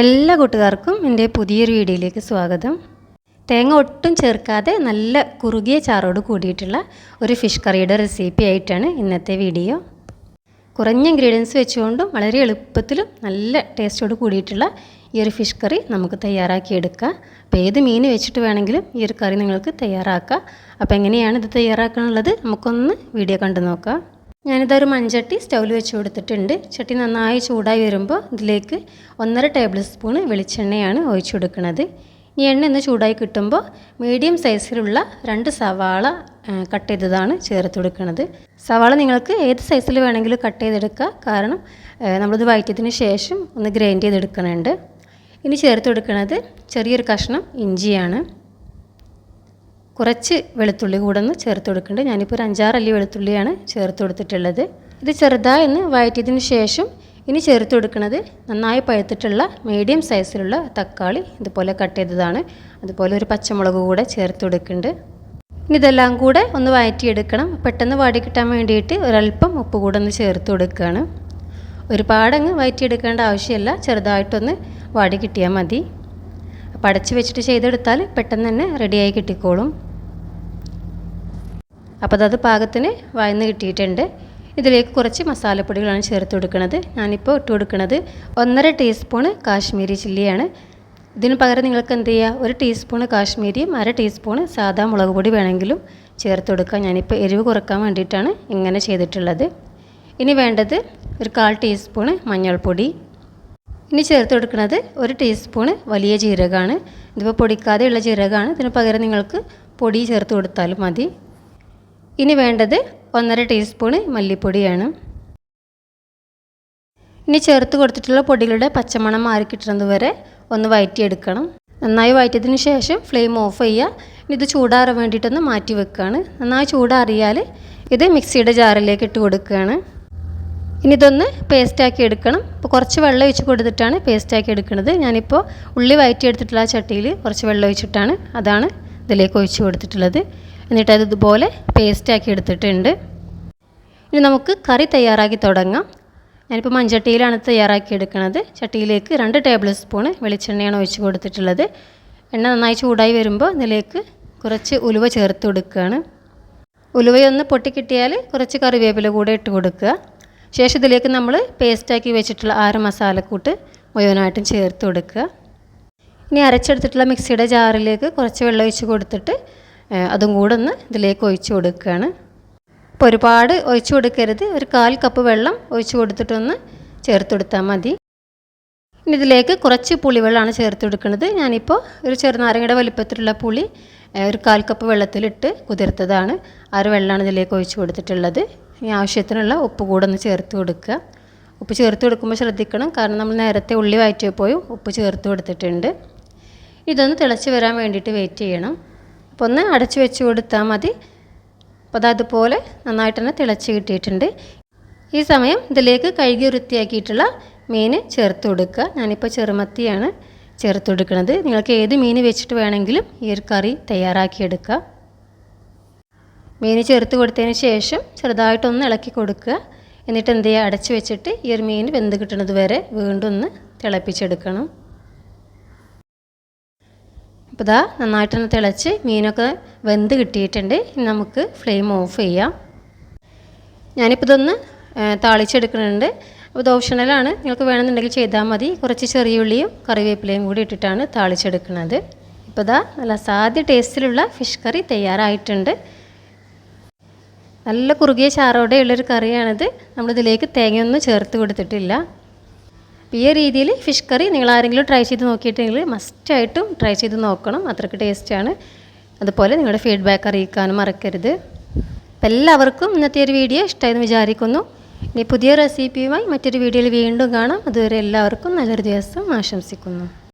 എല്ലാ കൂട്ടുകാർക്കും എന്റെ പുതിയൊരു വീഡിയോയിലേക്ക് സ്വാഗതം. തേങ്ങ ഒട്ടും ചേർക്കാതെ നല്ല കുറുകിയ ചാറോട് കൂടിയിട്ടുള്ള ഒരു ഫിഷ് കറിയുടെ റെസിപ്പി ആയിട്ടാണ് ഇന്നത്തെ വീഡിയോ. കുറഞ്ഞ ഇൻഗ്രീഡിയൻസ് വെച്ചുകൊണ്ടും വളരെ എളുപ്പത്തിലും നല്ല ടേസ്റ്റോട് കൂടിയിട്ടുള്ള ഈ ഒരു ഫിഷ് കറി നമുക്ക് തയ്യാറാക്കിയെടുക്കാം. അപ്പോൾ ഏത് മീൻ വെച്ചിട്ട് വേണമെങ്കിലും ഈ ഒരു കറി നിങ്ങൾക്ക് തയ്യാറാക്കാം. അപ്പോൾ എങ്ങനെയാണ് ഇത് തയ്യാറാക്കാനുള്ളത്? നമുക്കൊന്ന് വീഡിയോ കണ്ടു നോക്കാം ഞാനിതൊരു മൺചട്ടി സ്റ്റൗവിൽ വെച്ച് കൊടുത്തിട്ടുണ്ട്. ചട്ടി നന്നായി ചൂടായി വരുമ്പോൾ ഇതിലേക്ക് ഒന്നര ടേബിൾ സ്പൂൺ വെളിച്ചെണ്ണയാണ് ഒഴിച്ചു കൊടുക്കുന്നത്. ഈ എണ്ണ ഒന്ന് ചൂടായി കിട്ടുമ്പോൾ മീഡിയം സൈസിലുള്ള രണ്ട് സവാള കട്ട് ചെയ്തതാണ് ചേർത്ത് കൊടുക്കുന്നത്. സവാള നിങ്ങൾക്ക് ഏത് സൈസിൽ വേണമെങ്കിലും കട്ട് ചെയ്തെടുക്കുക കാരണം നമ്മളിത് വയറ്റിയതിന് ശേഷം ഒന്ന് ഗ്രൈൻഡ് ചെയ്തെടുക്കുന്നുണ്ട്. ഇനി ചേർത്ത് കൊടുക്കുന്നത് ചെറിയൊരു കഷ്ണം ഇഞ്ചിയാണ്. കുറച്ച് വെളുത്തുള്ളി കൂടെ ഒന്ന് ചേർത്ത് കൊടുക്കുന്നുണ്ട് ഞാനിപ്പോൾ ഒരു അഞ്ചാറല്ലി വെളുത്തുള്ളിയാണ് ചേർത്ത് കൊടുത്തിട്ടുള്ളത്. ഇത് ചെറുതായി ഒന്ന് വഴറ്റിയതിന് ശേഷം ഇനി ചേർത്ത് കൊടുക്കുന്നത് നന്നായി പഴുത്തിട്ടുള്ള മീഡിയം സൈസിലുള്ള തക്കാളി ഇതുപോലെ കട്ട് ചെയ്തതാണ്. അതുപോലെ ഒരു പച്ചമുളക് കൂടെ ചേർത്ത് കൊടുക്കുന്നുണ്ട് ഇനി ഇതെല്ലാം കൂടെ ഒന്ന് വഴറ്റിയെടുക്കണം. പെട്ടെന്ന് വാടി കിട്ടാൻ വേണ്ടിയിട്ട് ഒരല്പം ഉപ്പ് കൂടെ ഒന്ന് ചേർത്ത് കൊടുക്കുകയാണ് ഒരുപാടങ്ങ് വഴറ്റിയെടുക്കേണ്ട ആവശ്യമില്ല. ചെറുതായിട്ടൊന്ന് വാടി കിട്ടിയാൽ മതി. അപ്പോൾ അടച്ച് വെച്ചിട്ട് ചെയ്തെടുത്താൽ പെട്ടെന്ന് തന്നെ റെഡിയായി കിട്ടിക്കോളും. അപ്പോൾ അതത് പാകത്തിന് വയന്ന് കിട്ടിയിട്ടുണ്ട്. ഇതിലേക്ക് കുറച്ച് മസാലപ്പൊടികളാണ് ചേർത്ത് കൊടുക്കുന്നത്. ഞാനിപ്പോൾ ഇട്ട് കൊടുക്കുന്നത് ഒന്നര ടീസ്പൂൺ കാശ്മീരി ചില്ലിയാണ്. ഇതിന് പകരം നിങ്ങൾക്ക് എന്ത് ചെയ്യുക ഒരു ടീസ്പൂൺ കാശ്മീരിയും അര ടീസ്പൂണ് സാധാ മുളക് പൊടി വേണമെങ്കിലും ചേർത്ത് കൊടുക്കുക ഞാനിപ്പോൾ എരിവ് കുറയ്ക്കാൻ വേണ്ടിയിട്ടാണ് ഇങ്ങനെ ചെയ്തിട്ടുള്ളത്. ഇനി വേണ്ടത് ഒരു കാൽ ടീസ്പൂണ് മഞ്ഞൾപ്പൊടി ഇനി ചേർത്ത് കൊടുക്കുന്നത് ഒരു ടീസ്പൂണ് വലിയ ജീരകമാണ്. ഇതിപ്പോൾ പൊടിക്കാതെയുള്ള ജീരകമാണ്. ഇതിന് പകരം നിങ്ങൾക്ക് പൊടി ചേർത്ത് കൊടുത്താലും മതി. ഇനി വേണ്ടത് ഒന്നര ടീസ്പൂണ് മല്ലിപ്പൊടിയാണ്. ഇനി ചേർത്ത് കൊടുത്തിട്ടുള്ള പൊടികളുടെ പച്ചമണം മാറി കിട്ടുന്നത് വരെ ഒന്ന് വയറ്റിയെടുക്കണം. നന്നായി വയറ്റിയതിന് ശേഷം ഫ്ലെയിം ഓഫ് ചെയ്യുക. ഇനി ഇത് ചൂടാറാൻ വേണ്ടിയിട്ടൊന്ന് മാറ്റി വെക്കുകയാണ്. നന്നായി ചൂടാറിയാൽ ഇത് മിക്സിയുടെ ജാറിലേക്ക് ഇട്ട് കൊടുക്കുകയാണ്. ഇനി ഇതൊന്ന് പേസ്റ്റാക്കി എടുക്കണം. അപ്പോൾ കുറച്ച് വെള്ളം ഒഴിച്ച് കൊടുത്തിട്ടാണ് പേസ്റ്റാക്കി എടുക്കുന്നത്. ഞാനിപ്പോൾ ഉള്ളി വയറ്റിയെടുത്തിട്ടുള്ള ആ ചട്ടിയിൽ കുറച്ച് വെള്ളം ഒഴിച്ചിട്ടാണ് അതാണ് ഇതിലേക്ക് ഒഴിച്ച് കൊടുത്തിട്ടുള്ളത്. എന്നിട്ട് അത് ഇതുപോലെ പേസ്റ്റാക്കി എടുത്തിട്ടുണ്ട്. ഇനി നമുക്ക് കറി തയ്യാറാക്കി തുടങ്ങാം. ഞാനിപ്പോൾ മൺചട്ടിയിലാണ് തയ്യാറാക്കി എടുക്കുന്നത് ചട്ടിയിലേക്ക് രണ്ട് ടേബിൾ സ്പൂൺ വെളിച്ചെണ്ണയാണ് ഒഴിച്ച് കൊടുത്തിട്ടുള്ളത്. എണ്ണ നന്നായി ചൂടായി വരുമ്പോൾ ഇതിലേക്ക് കുറച്ച് ഉലുവ ചേർത്ത് കൊടുക്കുകയാണ് ഉലുവയൊന്ന് പൊട്ടിക്കിട്ടിയാൽ കുറച്ച് കറിവേപ്പില കൂടെ ഇട്ട് കൊടുക്കുക. ശേഷം ഇതിലേക്ക് നമ്മൾ പേസ്റ്റാക്കി വെച്ചിട്ടുള്ള ആറ് മസാലക്കൂട്ട് മുഴുവനായിട്ടും ചേർത്ത് കൊടുക്കുക. ഇനി അരച്ചെടുത്തിട്ടുള്ള മിക്സിയുടെ ജാറിലേക്ക് കുറച്ച് വെള്ളം ഒഴിച്ച് കൊടുത്തിട്ട് അതും കൂടെ ഒന്ന് ഇതിലേക്ക് ഒഴിച്ച് കൊടുക്കുകയാണ്. അപ്പോൾ ഒരുപാട് ഒഴിച്ച് കൊടുക്കരുത്. ഒരു കാൽ കപ്പ് വെള്ളം ഒഴിച്ച് കൊടുത്തിട്ടൊന്ന് ചേർത്ത് കൊടുത്താൽ മതി. ഇനി ഇതിലേക്ക് കുറച്ച് പുളിവെള്ളമാണ് ചേർത്ത് കൊടുക്കുന്നത്. ഞാനിപ്പോൾ ഒരു ചെറുനാരങ്ങയുടെ വലിപ്പത്തിലുള്ള പുളി ഒരു കാൽ കപ്പ് വെള്ളത്തിലിട്ട് കുതിർത്തതാണ്. ആ ഒരു വെള്ളമാണ് ഇതിലേക്ക് ഒഴിച്ച് കൊടുത്തിട്ടുള്ളത്. ഇനി ആവശ്യത്തിനുള്ള ഉപ്പ് കൂടെ ഒന്ന് ചേർത്ത് കൊടുക്കുക. ഉപ്പ് ചേർത്ത് കൊടുക്കുമ്പോൾ ശ്രദ്ധിക്കണം. കാരണം നമ്മൾ നേരത്തെ ഉള്ളി വയറ്റിയപ്പോഴും ഉപ്പ് ചേർത്ത് കൊടുത്തിട്ടുണ്ട്. ഇതൊന്ന് തിളച്ച് വരാൻ വേണ്ടിയിട്ട് വെയിറ്റ് ചെയ്യണം. അപ്പോൾ ഒന്ന് അടച്ച് വെച്ച് കൊടുത്താൽ മതി. അപ്പോൾ അത് അതുപോലെ നന്നായിട്ട് തന്നെ തിളച്ച് കിട്ടിയിട്ടുണ്ട്. ഈ സമയം ഇതിലേക്ക് കഴുകി വൃത്തിയാക്കിയിട്ടുള്ള മീൻ ചേർത്ത് കൊടുക്കുക. ഞാനിപ്പോൾ ചെറുമത്തിയാണ്. ചേർത്ത് കൊടുക്കുന്നത് നിങ്ങൾക്ക് ഏത് മീൻ വെച്ചിട്ട് വേണമെങ്കിലും ഈ ഒരു കറി തയ്യാറാക്കിയെടുക്കുക മീൻ ചേർത്ത് കൊടുത്തതിന് ശേഷം ചെറുതായിട്ടൊന്ന് ഇളക്കി കൊടുക്കുക. എന്നിട്ട് എന്ത് ചെയ്യുക? അടച്ച് വെച്ചിട്ട് ഈ ഒരു മീൻ വെന്ത് കിട്ടുന്നത് വരെ വീണ്ടും ഒന്ന് തിളപ്പിച്ചെടുക്കണം. അപ്പോൾ ഇതാ നന്നായിട്ടൊന്ന് തിളച്ച് മീനൊക്കെ വെന്ത് കിട്ടിയിട്ടുണ്ട്. ഇനി നമുക്ക് ഫ്ലെയിം ഓഫ് ചെയ്യാം. ഞാനിപ്പോൾ ഇതൊന്ന് താളിച്ചെടുക്കുന്നുണ്ട്. അപ്പോൾ ഇത് ഓപ്ഷണലാണ്. നിങ്ങൾക്ക് വേണമെന്നുണ്ടെങ്കിൽ ചെയ്താൽ മതി. കുറച്ച് ചെറിയ ഉള്ളിയും കറിവേപ്പിലയും കൂടി ഇട്ടിട്ടാണ് താളിച്ചെടുക്കുന്നത്. ഇപ്പോൾ ഇതാ നല്ല സാധ്യ ടേസ്റ്റിലുള്ള ഫിഷ് കറി തയ്യാറായിട്ടുണ്ട്. നല്ല കുറുകിയ ചാറോടെ ഉള്ളൊരു കറിയാണിത്. നമ്മളിതിലേക്ക് തേങ്ങയൊന്നും ചേർത്ത് കൊടുത്തിട്ടില്ല. ഈ രീതിയിൽ ഫിഷ് കറി നിങ്ങൾ ആരെങ്കിലും ട്രൈ ചെയ്ത് നോക്കിയിട്ടുണ്ടെങ്കിൽ മസ്റ്റായിട്ടും ട്രൈ ചെയ്ത് നോക്കണം. അത്രയ്ക്ക് ടേസ്റ്റാണ്. അതുപോലെ നിങ്ങളുടെ ഫീഡ്ബാക്ക് അറിയിക്കാനും മറക്കരുത്. അപ്പം എല്ലാവർക്കും ഇന്നത്തെ ഒരു വീഡിയോ ഇഷ്ടമായെന്ന് വിചാരിക്കുന്നു. ഇനി പുതിയ റെസിപ്പിയുമായി മറ്റൊരു വീഡിയോയിൽ വീണ്ടും കാണാം. അതുവരെ എല്ലാവർക്കും നല്ലൊരു ദിവസം ആശംസിക്കുന്നു.